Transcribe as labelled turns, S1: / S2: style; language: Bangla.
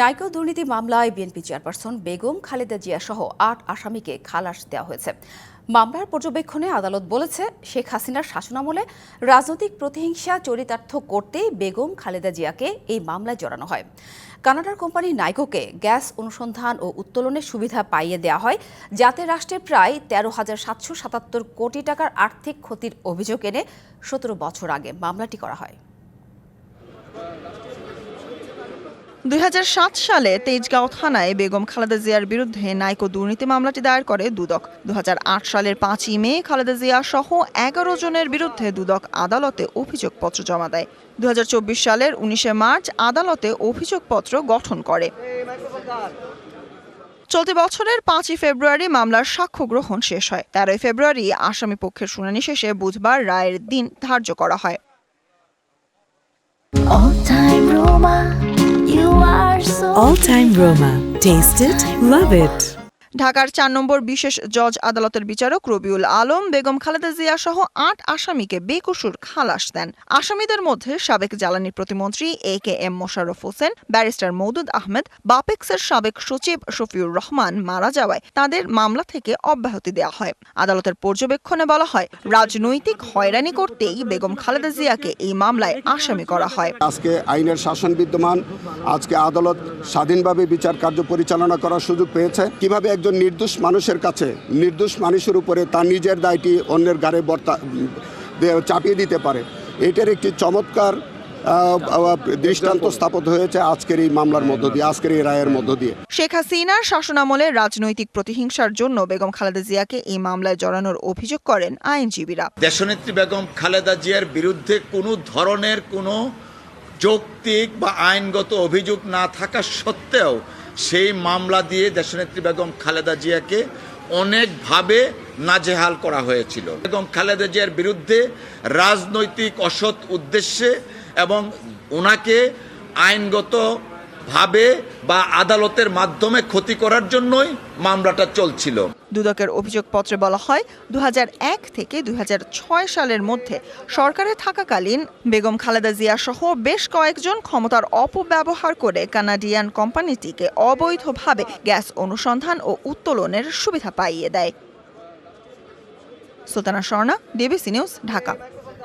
S1: নাইকো দুর্নীতি মামলায় বিএনপি চেয়ারপারসন বেগম খালেদা জিয়া সহ আট আসামিকে খালাস দেওয়া হয়েছে। মামলার পর্যবেক্ষণে আদালত বলেছে, শেখ হাসিনার শাসনামলে রাজনৈতিক প্রতিহিংসা চরিতার্থ করতে বেগম খালেদা জিয়াকে এই মামলায় জড়ানো হয়। কানাডার কোম্পানি নাইকোকে গ্যাস অনুসন্ধান ও উত্তোলনের সুবিধা পাইয়ে দেওয়া হয়, যাতে রাষ্ট্রের প্রায় তেরো হাজার সাতশো সাতাত্তর কোটি টাকার আর্থিক ক্ষতির অভিযোগ এনে সতেরো বছর আগে মামলাটি করা হয়।
S2: দু হাজার সাত সালে তেজগাঁও থানায় বেগম খালেদা জিয়ার বিরুদ্ধে নাইকো দুর্নীতি মামলাটি দায়ের করে দুদক। দু হাজার আট সালের পাঁচই মে খালেদা জিয়া সহ এগারো জনের বিরুদ্ধে দুদক আদালতে অভিযোগপত্র জমা দেয়। দু হাজার চব্বিশ সালের উনিশে মার্চ আদালতে অভিযোগপত্র গঠন করে। চলতি বছরের পাঁচই ফেব্রুয়ারি মামলার সাক্ষ্য গ্রহণ শেষ হয়। তেরোই ফেব্রুয়ারি আসামি পক্ষের শুনানি শেষে বুধবার রায়ের দিন ধার্য করা হয়।
S3: All Time Roma.
S4: Taste it, love it.
S2: ঢাকার চার নম্বর বিশেষ জজ আদালতের বিচারক রবিউল আলম, বেগম খালেদা জিয়া সহ আট আসামিকে বেকসুর খালাস দেন। আসামিদের মধ্যে সাবেক জ্বালানি প্রতিমন্ত্রী A K M Mosharraf Hossain, barrister Moudud Ahmed, বাপেক্সের সাবেক সচিব শফিউর রহমান মারা যাওয়ায় তাদের মামলা থেকে অব্যাহতি দেওয়া হয়। আদালতের পর্যবেক্ষণে বলা হয়, রাজনৈতিক হয়রানি করতেই বেগম খালেদা জিয়াকে এই মামলায় আসামি করা হয়।
S5: আজকে আইনের শাসন বিদ্যমান, আজকে আদালত স্বাধীনভাবে বিচার কার্য পরিচালনা করার সুযোগ পেয়েছে। কীভাবে একজন নির্দোষ মানুষের কাছে নির্দোষ মানুষের উপরে তার নিজের দায়টি অন্যের গাড়ে বর্তা চাপিয়ে দিতে পারে। এটার একটি চমৎকার দৃষ্টান্ত স্থাপন হয়েছে আজকের এই মামলার মধ্য দিয়ে আজকের এই রায়ের মধ্য দিয়ে।
S2: শেখ হাসিনার শাসনামলে রাজনৈতিক প্রতিহিংসার জন্য বেগম খালেদা জিয়াকে এই মামলায় জড়ানোর অভিযোগ করেন আইনজীবীরা।
S6: দেশনেত্রী বেগম খালেদা জিয়ার বিরুদ্ধে কোনো ধরনের কোনো যৌক্তিক বা আইনগত অভিযোগ না থাকা সত্ত্বেও সেই মামলা দিয়ে দেশনেত্রী বেগম খালেদা জিয়াকে অনেকভাবে নাজেহাল করা হয়েছিল। বেগম খালেদা জিয়ার বিরুদ্ধে রাজনৈতিক অসৎ উদ্দেশ্যে এবং ওনাকে আইনগত ভাবে বা আদালতের মাধ্যমে ক্ষতি করার জন্যই মামলাটা চলছিল।
S2: দুদকের অভিযোগপত্রে বলা হয় দু হাজার এক থেকে দু হাজার ছয় সালের মধ্যে সরকারে থাকাকালীন বেগম খালেদা জিয়া সহ বেশ কয়েকজন ক্ষমতার অপব্যবহার করে কানাডিয়ান কোম্পানিটিকে অবৈধভাবে গ্যাস অনুসন্ধান ও উত্তোলনের সুবিধা পাইয়ে দেয়। Sultana Swarna DBC news, Dhaka.